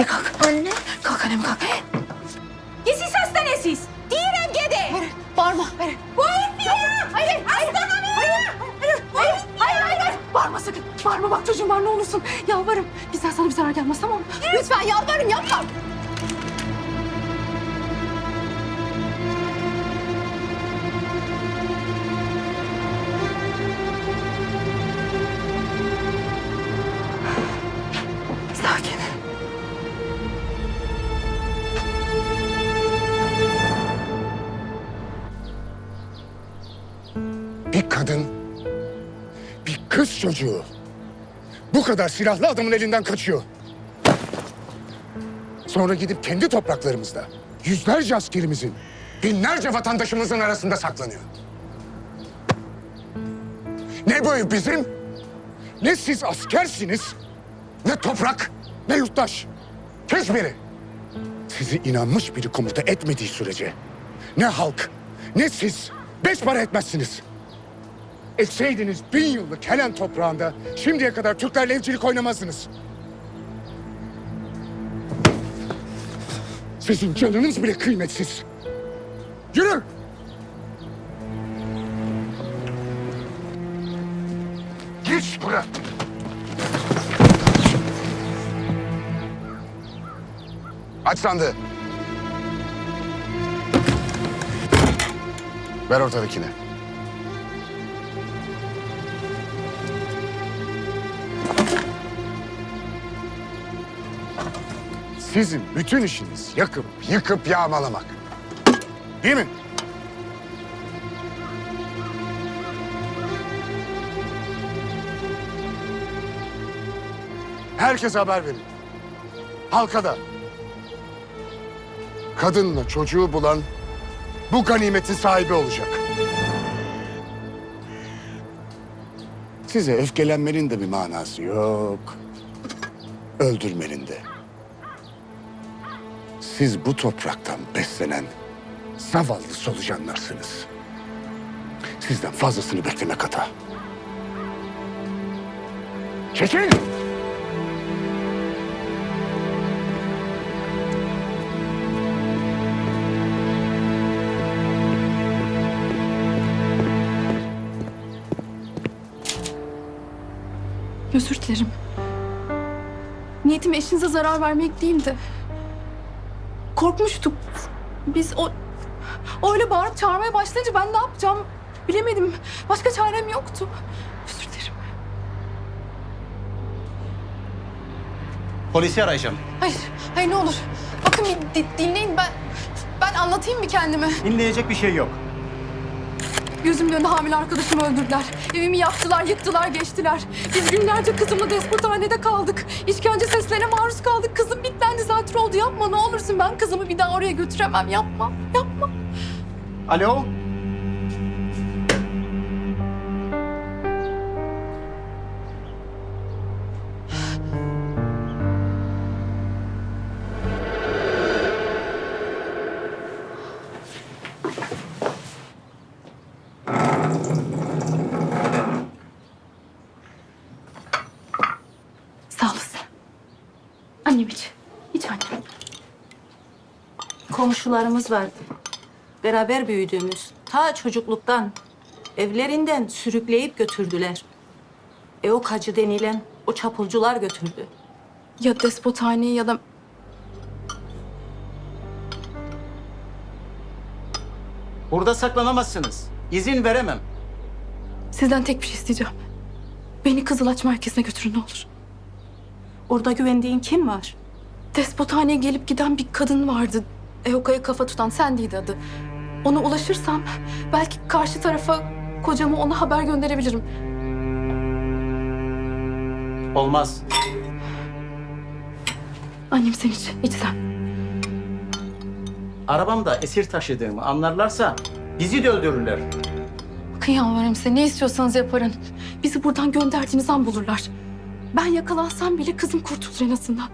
Anne. Kalk annem kalk. Siz hastanesiz. Diyelim gede. Bağırma. Ver. Bu ya. Hayır. Hastane mi? Hayır. Hayır. Hayır. Hayır. Hayır. Bağırma sakın. Bağırma bak çocuğum var ne olursun. Yalvarırım. Bizden sana bir zarar gelmez tamam mı? Lütfen yalvarırım yapma. Sakin. Bir kız çocuğu bu kadar silahlı adamın elinden kaçıyor. Sonra gidip kendi topraklarımızda yüzlerce askerimizin, binlerce vatandaşımızın arasında saklanıyor. Ne bu ev bizim, ne siz askersiniz, ne toprak, ne yurttaş. Hiçbiri. Sizi inanmış biri komuta etmediği sürece ne halk, ne siz beş para etmezsiniz. Etseydiniz bin yıllık Helen toprağında şimdiye kadar Türklerle evcilik oynamazdınız. Sizin canınız bile kıymetsiz. Yürü! Geç buraya. Aç sandığı. Ver ortadakini. Sizin bütün işiniz yakıp yıkıp yağmalamak. Değil mi? Herkese haber verin. Halka da. Kadınla çocuğu bulan bu ganimetin sahibi olacak. Size öfkelenmenin de bir manası yok. Öldürmenin de. Siz bu topraktan beslenen zavallı solucanlarsınız. Sizden fazlasını beklemek hata. Çekil! Özür dilerim. Niyetim eşinize zarar vermek değildi. Korkmuştuk. Biz o... o öyle bağırıp çağırmaya başlayınca ben ne yapacağım bilemedim. Başka çarem yoktu. Özür dilerim. Polisi arayacağım. Hayır, hayır ne olur. Bakın bir di- dinleyin ben... Ben anlatayım bir kendimi. Dinleyecek bir şey yok. Gözümün önünde hamile arkadaşımı öldürdüler. Evimi yaktılar, yıktılar, geçtiler. Biz günlerce kızımla despothanede kaldık. İşkence seslerine maruz kaldık. Kızım bitlendi zatür oldu. Yapma ne olursun. Ben kızımı bir daha oraya götüremem. Yapma, yapma. Alo? İç. İç annem. Komşularımız vardı. Beraber büyüdüğümüz, ta çocukluktan evlerinden sürükleyip götürdüler. E o kacı denilen o çapulcular götürdü. Ya despothane ya da... Burada saklanamazsınız. İzin veremem. Sizden tek bir şey isteyeceğim. Beni Kızılaç merkezine götürün ne olur. Orada güvendiğin kim var? Despothaneye gelip giden bir kadın vardı. Eoka'ya kafa tutan Sandy'ydi adı. Ona ulaşırsam belki karşı tarafa kocamı ona haber gönderebilirim. Olmaz. Annem sen iç, iç sen. Arabamda esir taşıdığımı anlarlarsa bizi de öldürürler. Bakın yalvarırım size ne istiyorsanız yaparın. Bizi buradan gönderdiğiniz an bulurlar. Ben yakalansam bile kızım kurtulur en azından.